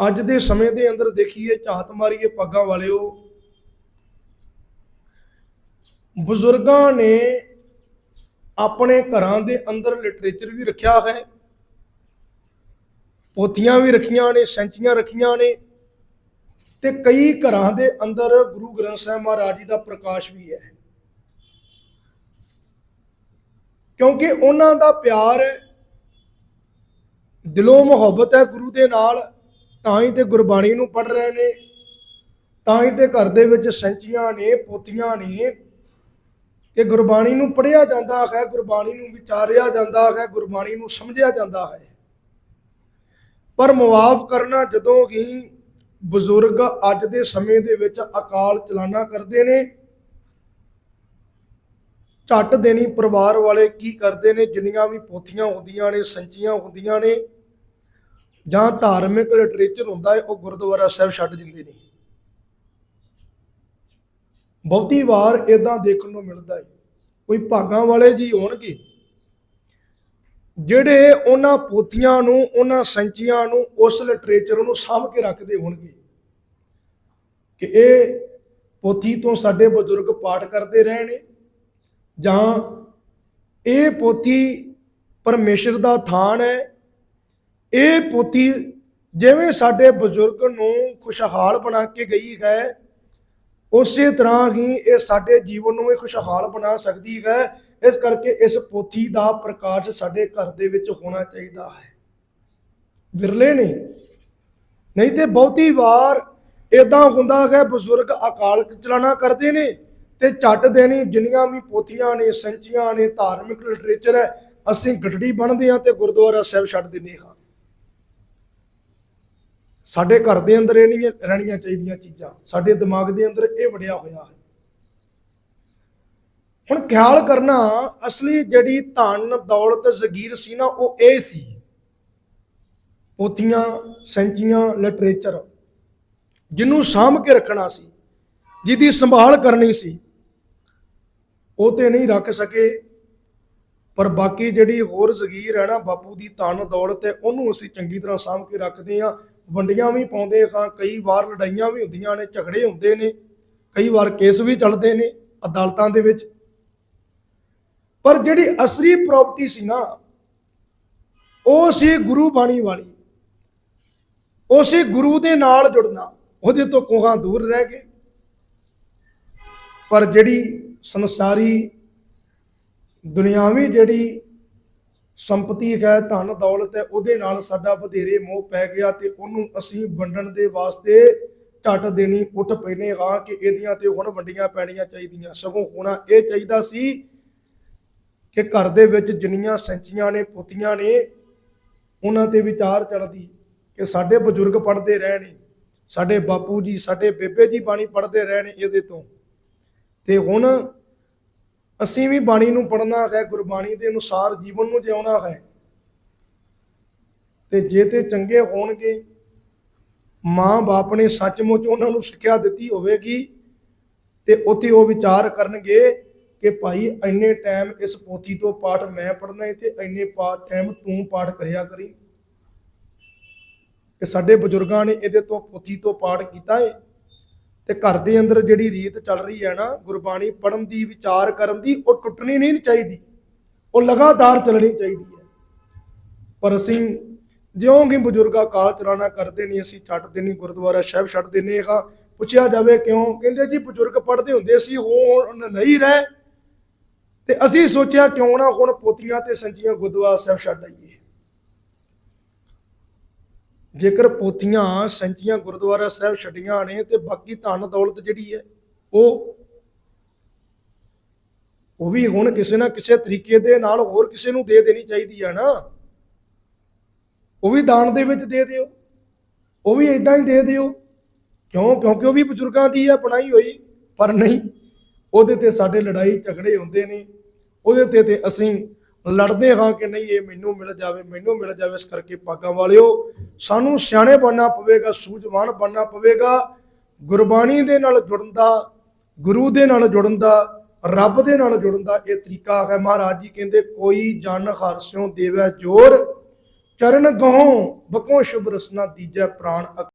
ਅੱਜ ਦੇ ਸਮੇਂ ਦੇ ਅੰਦਰ ਦੇਖੀਏ, ਝਾਤ ਮਾਰੀਏ ਪੱਗਾਂ ਵਾਲਿਓ, ਬਜ਼ੁਰਗਾਂ ਨੇ ਆਪਣੇ ਘਰਾਂ ਦੇ ਅੰਦਰ ਲਿਟਰੇਚਰ ਵੀ ਰੱਖਿਆ ਹੈ, ਪੋਥੀਆਂ ਵੀ ਰੱਖੀਆਂ ਨੇ, ਸੈਂਚੀਆਂ ਰੱਖੀਆਂ ਨੇ ਤੇ ਕਈ ਘਰਾਂ ਦੇ ਅੰਦਰ ਗੁਰੂ ਗ੍ਰੰਥ ਸਾਹਿਬ ਮਹਾਰਾਜ ਜੀ ਦਾ ਪ੍ਰਕਾਸ਼ ਵੀ ਹੈ। ਕਿਉਂਕਿ ਉਹਨਾਂ ਦਾ ਪਿਆਰ ਹੈ ਦਿਲੋਂ ਮੁਹੱਬਤ ਹੈ ਗੁਰੂ ਦੇ ਨਾਲ ਤਾਂ ਹੀ ਤੇ ਗੁਰਬਾਣੀ ਨੂੰ ਪੜ੍ਹ ਰਹੇ ਨੇ। ਤਾਂ ਹੀ ਤੇ ਘਰ ਦੇ ਵਿੱਚ ਸੈਂਚੀਆਂ ਨੇ, ਪੋਥੀਆਂ ਨੇ ਕਿ ਗੁਰਬਾਣੀ ਨੂੰ ਪੜ੍ਹਿਆ ਜਾਂਦਾ ਹੈ, ਗੁਰਬਾਣੀ ਨੂੰ ਵਿਚਾਰਿਆ ਜਾਂਦਾ ਹੈ, ਗੁਰਬਾਣੀ ਨੂੰ ਸਮਝਿਆ ਜਾਂਦਾ ਹੈ। ਪਰ ਮੁਆਫ ਕਰਨਾ ਜਦੋਂ ਕਿ ਬਜ਼ੁਰਗ ਅੱਜ ਦੇ ਸਮੇਂ ਦੇ ਵਿੱਚ ਅਕਾਲ ਚਲਾਣਾ ਕਰਦੇ ਨੇ, ਝੱਟ ਦੇਣੀ ਪਰਿਵਾਰ ਵਾਲੇ ਕੀ ਕਰਦੇ ਨੇ, ਜਿੰਨੀਆਂ ਵੀ ਪੋਥੀਆਂ ਹੁੰਦੀਆਂ ਨੇ, ਸੰਚੀਆਂ ਹੁੰਦੀਆਂ ਨੇ ਜਾਂ ਧਾਰਮਿਕ ਲਿਟਰੇਚਰ ਹੁੰਦਾ ਹੈ, ਉਹ ਗੁਰਦੁਆਰਾ ਸਾਹਿਬ ਛੱਡ ਦਿੰਦੇ ਨੇ। ਬਹੁਤੀ ਵਾਰ ਇਦਾਂ ਦੇਖਣ ਨੂੰ ਮਿਲਦਾ ਹੈ। ਕੋਈ ਭਾਗਾਂ ਵਾਲੇ ਜੀ ਹੋਣਗੇ, ਜਿਹੜੇ ਉਹਨਾਂ ਪੋਥੀਆਂ ਨੂੰ, ਉਹਨਾਂ ਸੰਚੀਆਂ ਨੂੰ, ਉਸ ਲਿਟਰੇਚਰ ਨੂੰ ਸਾਂਭ ਕੇ ਰੱਖਦੇ ਹੋਣਗੇ। ਕਿ ਇਹ ਪੋਥੀ ਤੋਂ ਸਾਡੇ ਬਜ਼ੁਰਗ ਪਾਠ ਕਰਦੇ ਰਹੇ ਨੇ, ਜਾਂ ਇਹ ਪੋਥੀ ਪਰਮੇਸ਼ਰ ਦਾ ਥਾਨ ਹੈ ਇਹ ਪੋਥੀ ਜਿਵੇਂ ਸਾਡੇ ਬਜ਼ੁਰਗ ਨੂੰ ਖੁਸ਼ਹਾਲ ਬਣਾ ਕੇ ਗਈ ਹੈ, ਉਸੇ ਤਰ੍ਹਾਂ ਹੀ ਇਹ ਸਾਡੇ ਜੀਵਨ ਨੂੰ ਵੀ ਖੁਸ਼ਹਾਲ ਬਣਾ ਸਕਦੀ ਹੈ। ਇਸ ਕਰਕੇ ਇਸ ਪੋਥੀ ਦਾ ਪ੍ਰਕਾਸ਼ ਸਾਡੇ ਘਰ ਦੇ ਵਿੱਚ ਹੋਣਾ ਚਾਹੀਦਾ ਹੈ। ਵਿਰਲੇ ਨੇ, ਨਹੀਂ ਤੇ ਬਹੁਤੀ ਵਾਰ ਇਦਾਂ ਹੁੰਦਾ ਹੈ, ਬਜ਼ੁਰਗ ਅਕਾਲ ਚਲਾਣਾ ਕਰਦੇ ਨੇ ਤੇ ਝੱਟ ਦੇਣੀ ਜਿੰਨੀਆਂ ਵੀ ਪੋਥੀਆਂ ਨੇ, ਸੰਚੀਆਂ ਨੇ, ਧਾਰਮਿਕ ਲਿਟਰੇਚਰ ਹੈ, ਅਸੀਂ ਗੱਡੜੀ ਬਣਦੇ ਹਾਂ ਤੇ ਗੁਰਦੁਆਰਾ ਸਾਹਿਬ ਛੱਡ ਦਿੰਦੇ ਹਾਂ। ਸਾਡੇ ਘਰ ਦੇ ਅੰਦਰ ਇਹ ਨਹੀਂ ਰਹਿਣੀਆਂ ਚਾਹੀਦੀਆਂ ਚੀਜ਼ਾਂ। ਸਾਡੇ ਦਿਮਾਗ ਦੇ ਅੰਦਰ ਇਹ ਵੜਿਆ ਹੋਇਆ ਹੈ। ਹੁਣ ਖਿਆਲ ਕਰਨਾ, ਅਸਲੀ ਜਿਹੜੀ ਧਨ, ਦੌਲਤ, ਜ਼ਗੀਰ ਸੀ ਨਾ, ਉਹ ਇਹ ਸੀ। ਪੋਥੀਆਂ, ਸੈਂਚੀਆਂ, ਲਿਟਰੇਚਰ, ਜਿਹਨੂੰ ਸਾਂਭ ਕੇ ਰੱਖਣਾ ਸੀ, ਜਿਹਦੀ ਸੰਭਾਲ ਕਰਨੀ ਸੀ, ਉਹ ਤੇ ਨਹੀਂ ਰੱਖ ਸਕੇ। ਪਰ ਬਾਕੀ ਜਿਹੜੀ ਹੋਰ ਜ਼ਗੀਰ ਹੈ ਨਾ, ਬਾਪੂ ਦੀ ਧਨ, ਦੌਲਤ ਹੈ, ਉਹਨੂੰ ਅਸੀਂ ਚੰਗੀ ਤਰ੍ਹਾਂ ਸਾਂਭ ਕੇ ਰੱਖਦੇ ਹਾਂ। ਵੰਡੀਆਂ ਵੀ ਪਾਉਂਦੇ ਹਾਂ ਕਈ ਵਾਰ ਲੜਾਈਆਂ ਵੀ ਹੁੰਦੀਆਂ ਨੇ, ਝਗੜੇ ਹੁੰਦੇ ਨੇ, ਕਈ ਵਾਰ ਕੇਸ ਵੀ ਚੱਲਦੇ ਨੇ ਅਦਾਲਤਾਂ ਦੇ ਵਿੱਚ। ਪਰ ਜਿਹੜੀ ਅਸਲੀ ਪ੍ਰਾਪਰਟੀ ਸੀ ਨਾ, ਉਹ ਸੀ ਗੁਰੂ ਬਾਣੀ ਵਾਲੀ। ਉਹ ਸੀ ਗੁਰੂ ਦੇ ਨਾਲ ਜੁੜਨਾ, ਉਹਦੇ ਤੋਂ ਕੋਹਾਂ ਦੂਰ ਰਹਿ ਗਏ। ਪਰ ਜਿਹੜੀ ਸੰਸਾਰੀ ਦੁਨਿਆਵੀ ਜਿਹੜੀ ਸੰਪਤੀ ਹੈ, ਧਨ, ਦੌਲਤ ਹੈ, ਉਹਦੇ ਨਾਲ ਸਾਡਾ ਵਧੇਰੇ ਮੋਹ ਪੈ ਗਿਆ ਤੇ ਉਹਨੂੰ ਅਸੀਂ ਵੰਡਣ ਦੇ ਵਾਸਤੇ ਝੱਟ ਦੇਣੀ ਉੱਠ ਪੈਨੇ ਹਾਂ ਕਿ ਇਹਦੀਆਂ ਤੇ ਹੁਣ ਵੰਡੀਆਂ ਪੈਣੀਆਂ ਚਾਹੀਦੀਆਂ। ਸਗੋਂ ਹੋਣਾ ਇਹ ਚਾਹੀਦਾ ਸੀ ਕਿ ਘਰ ਦੇ ਵਿੱਚ ਜਿੰਨੀਆਂ ਸੰਚੀਆਂ ਨੇ ਪੁੱਤੀਆਂ ਨੇ, ਉਹਨਾਂ ਤੇ ਵਿਚਾਰ ਚੱਲਦੀ ਕਿ ਸਾਡੇ ਬਜ਼ੁਰਗ ਪੜ੍ਹਦੇ ਰਹੇ ਨੇ ਸਾਡੇ ਬਾਪੂ ਜੀ, ਸਾਡੇ ਬੇਬੇ ਜੀ ਬਾਣੀ ਪੜ੍ਹਦੇ ਰਹੇ ਨੇ ਇਹਦੇ ਤੋਂ। ਤੇ ਹੁਣ ਅਸੀਂ ਵੀ ਬਾਣੀ ਨੂੰ ਪੜ੍ਹਨਾ ਹੈ, ਗੁਰਬਾਣੀ ਦੇ ਅਨੁਸਾਰ ਜੀਵਨ ਨੂੰ ਜਿਉਣਾ ਹੈ। ਤੇ ਜੇ ਤੇ ਚੰਗੇ ਹੋਣਗੇ, ਮਾਂ-ਬਾਪ ਨੇ ਸੱਚਮੁੱਚ ਉਹਨਾਂ ਨੂੰ ਸਿੱਖਿਆ ਦਿੱਤੀ ਹੋਵੇਗੀ ਤੇ ਉੱਥੇ ਉਹ ਵਿਚਾਰ ਕਰਨਗੇ ਕਿ ਭਾਈ ਇੰਨੇ ਟਾਈਮ ਇਸ ਪੋਥੀ ਤੋਂ ਪਾਠ ਮੈਂ ਪੜ੍ਹਨਾ ਹੈ ਤੇ ਇੰਨੇ ਪਾਠ ਟਾਈਮ ਤੂੰ ਪਾਠ ਕਰਿਆ ਕਰੀ। ਕਿ ਸਾਡੇ ਬਜ਼ੁਰਗਾਂ ਨੇ ਇਹਦੇ ਤੋਂ ਪੋਥੀ ਤੋਂ ਪਾਠ ਕੀਤਾ ਹੈ। ਤੇ ਘਰ ਦੇ ਅੰਦਰ ਜਿਹੜੀ ਰੀਤ ਚੱਲ ਰਹੀ ਹੈ ਨਾ, ਗੁਰਬਾਣੀ ਪੜਨ ਦੀ, ਵਿਚਾਰ ਕਰਨ ਦੀ, ਉਹ ਟੁੱਟਣੀ ਨਹੀਂ ਚਾਹੀਦੀ। ਉਹ ਲਗਾਤਾਰ ਚੱਲਣੀ ਚਾਹੀਦੀ ਹੈ। ਪਰ ਅਸੀਂ ਜਿਉਂ ਕਿ ਬਜ਼ੁਰਗਾ ਕਾਲ ਚਲਾਣਾ ਕਰਦੇ ਨਹੀਂ, ਅਸੀਂ ਛੱਡ ਦੇਣੀ ਗੁਰਦੁਆਰਾ ਸਾਹਿਬ ਛੱਡ ਦਿੰਨੇ ਹਾਂ ਪੁੱਛਿਆ ਜਾਵੇ ਕਿਉਂ? ਕਹਿੰਦੇ ਜੀ ਬਜ਼ੁਰਗ ਪੜਦੇ ਹੁੰਦੇ ਸੀ, ਹੁਣ ਨਹੀਂ ਰਹੇ। ਤੇ ਅਸੀਂ ਸੋਚਿਆ ਕਿਉਂ ਨਾ ਹੁਣ ਪੋਤੀਆਂ ਤੇ ਸੰਜੀਆਂ ਗੁਰਦੁਆਰਾ ਸਾਹਿਬ ਛੱਡ ਆਈਏ। ਜੇਕਰ ਪੋਥੀਆਂ, ਸੰਚੀਆਂ, ਗੁਰਦੁਆਰਾ ਸਾਹਿਬ ਛੱਡੀਆਂ ਨੇ ਤੇ ਬਾਕੀ ਧਨ ਦੌਲਤ ਜਿਹੜੀ ਹੈ, ਉਹ ਉਹ ਵੀ ਹੁਣ ਕਿਸੇ ਨਾ ਕਿਸੇ ਤਰੀਕੇ ਦੇ ਨਾਲ ਹੋਰ ਕਿਸੇ ਨੂੰ ਦੇ ਦੇਣੀ ਚਾਹੀਦੀ ਹੈ ਨਾ। ਉਹ ਵੀ ਦਾਨ ਦੇ ਵਿੱਚ ਦੇ ਦਿਓ, ਉਹ ਵੀ ਇਦਾਂ ਹੀ ਦੇ ਦਿਓ। ਕਿਉਂ? ਕਿਉਂਕਿ ਉਹ ਵੀ ਬਜ਼ੁਰਗਾਂ ਦੀ ਆ, ਬਣਾਈ ਹੋਈ, ਪਰ ਨਹੀਂ, ਉਹਦੇ ਤੇ ਸਾਡੇ ਲੜਾਈ ਝਗੜੇ ਹੁੰਦੇ ਨੇ, ਉਹਦੇ ਤੇ ਤੇ ਅਸੀਂ ਲੜਦੇ ਹਾਂ ਕਿ ਨਹੀਂ, ਇਹ ਮੈਨੂੰ ਮਿਲ ਜਾਵੇ, ਮੈਨੂੰ ਮਿਲ ਜਾਵੇ, ਇਸ ਕਰਕੇ ਪਾਗਾਂ ਵਾਲਿਓ, ਸਾਨੂੰ ਸਿਆਣੇ ਬਣਨਾ ਪਵੇਗਾ, ਸੂਝਵਾਨ ਬਣਨਾ ਪਵੇਗਾ, ਗੁਰਬਾਣੀ ਦੇ ਨਾਲ ਜੁੜਨ ਦਾ, ਗੁਰੂ ਦੇ ਨਾਲ ਜੁੜਨ ਦਾ, ਰੱਬ ਦੇ ਨਾਲ ਜੁੜਨ ਦਾ ਇਹ ਤਰੀਕਾ ਹੈ। ਮਹਾਰਾਜ ਜੀ ਕਹਿੰਦੇ, ਕੋਈ ਜਨ ਹਰਸਿਓ ਦੇਵੈ ਜੋਰ, ਚਰਨ ਗਹੋਂ, ਬਕੋ ਸ਼ੁਭ ਰਸਨਾ ਦੀਜੈ ਪ੍ਰਾਣ